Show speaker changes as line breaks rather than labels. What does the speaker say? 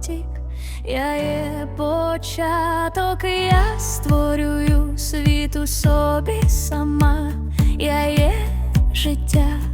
потік, я є початок, я створюю світ у собі сама, я є життя.